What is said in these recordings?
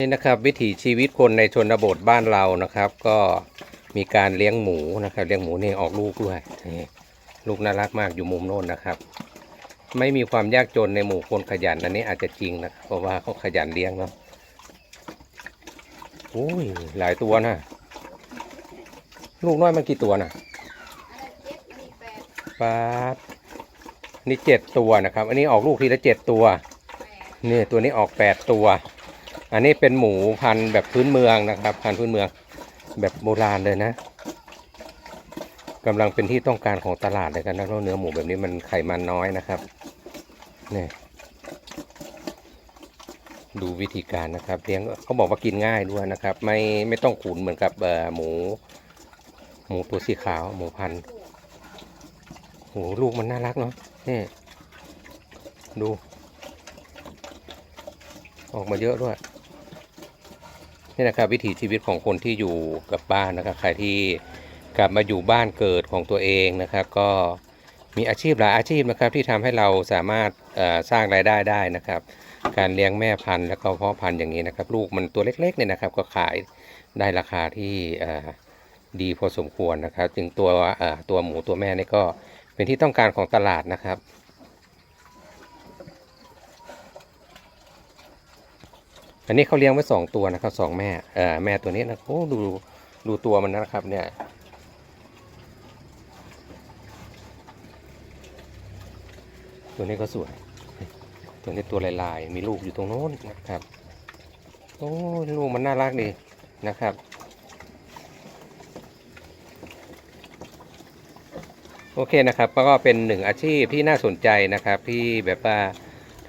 นี่นะครับวิถีชีวิตคนในชนบทบ้านเรานะครับ ก็มีการเลี้ยงหมูนะครับ เลี้ยงหมูนี่ออกลูกด้วยนี่ลูกน่ารักมากอยู่มุมโน้นนะครับ ไม่มีความยากจนในหมู่คนขยันอันนี้อาจจะจริงนะเพราะว่าเขาขยันเลี้ยงเนาะโอ้ยหลายตัวนะลูกน้อยมันกี่ตัวนะปาดนี่เจ็ดตัวนะครับ อันนี้ออกลูกทีละเจ็ดตัวนี่ตัวนี้ออกแปดตัว อันนี้เป็นหมูพันธุ์แบบพื้นเมืองนะครับ พันธุ์พื้นเมืองแบบโบราณเลยนะกำลังเป็นที่ต้องการของตลาดเลยกันนะเพราะเนื้อหมูแบบนี้มันไขมันน้อยนะครับนี่ดูวิธีการนะครับเลี้ยงเขาบอกว่ากินง่ายด้วยนะครับ ไม่ไม่ต้องขุนเหมือนกับเอ่อหมู หมูตัวสีขาวหมูพันธุ์โหลูกมันน่ารักเนาะนี่ดู ออกมาเยอะด้วย นี่นะครับวิถีชีวิตของคนที่อยู่กับบ้านนะครับใครที่กลับมาอยู่บ้านเกิดของตัวเองนะครับ ก็มีอาชีพหลายอาชีพนะครับที่ทำให้เราสามารถสร้างรายได้ได้นะครับ การเลี้ยงแม่พันธุ์แล้วก็เพาะพันธุ์อย่างนี้นะครับ ลูกมันตัวเล็กๆเนี่ยนะครับ ก็ขายได้ราคาที่ดีพอสมควรนะครับ จึงตัวตัวหมูตัวแม่นี่ก็เป็นที่ต้องการของตลาดนะครับ อันนี้เขาเลี้ยงไว้สองตัวนะครับสองแม่เอ่อแม่ตัวนี้นะโอ้ดูดูตัวมันนะครับเนี่ยตัวนี้ก็สวย ตัวนี้ตัวลายๆ มีลูกอยู่ตรงโน้นนะครับ โอ้ลูกมันน่ารักดีนะครับ โอเคนะครับ ก็เป็นหนึ่งอาชีพที่น่าสนใจนะครับที่แบบว่า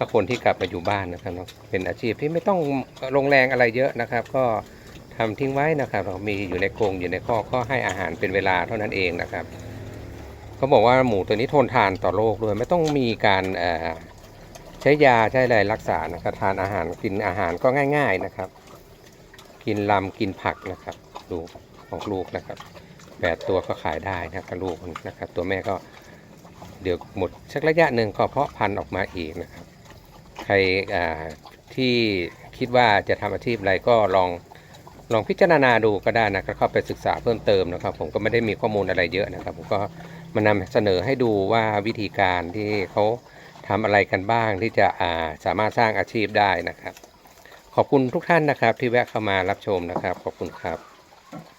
ถ้าคนที่กลับมาอยู่บ้านนะครับเนาเป็นอาชีพที่ไม่ต้องลงแรงอะไรเยอะนะครับ ก็ทำทิ้งไว้นะครับ เรามีอยู่ในกรงอยู่ในคอก็ให้อาหารเป็นเวลาเท่านั้นเองนะครับเขาบอกว่าหมูตัวนี้ทนทานต่อโรคด้วยไม่ต้องมีการใช้ยาใช้อะไรรักษานะครับทานอาหารกินอาหารก็ง่าย ๆนะครับ กินลำกินผักนะครับ ดูของลูกนะครับแปดตัวก็ขายได้นะครับลูกนะครับ ตัวแม่ก็เดี๋ยวหมดสักระยะหนึ่งก็เพาะพันธุ์ออกมาอีกนะครับ รอ่าที่คิดว่าจะทำอาชีพอะไรก็ลองลองพิจารณาดูก็ได้นะครับเข้าไปศึกษาเพิ่มเติมนะครับ ผมก็ไม่ได้มีข้อมูลอะไรเยอะนะครับ ผมก็มานำเสนอให้ดูว่าวิธีการที่เขาทำอะไรกันบ้างที่จะาสามารถสร้างอาชีพได้นะครับ ขอบคุณทุกท่านนะครับที่แวะเข้ามารับชมนะครับ ขอบคุณครับ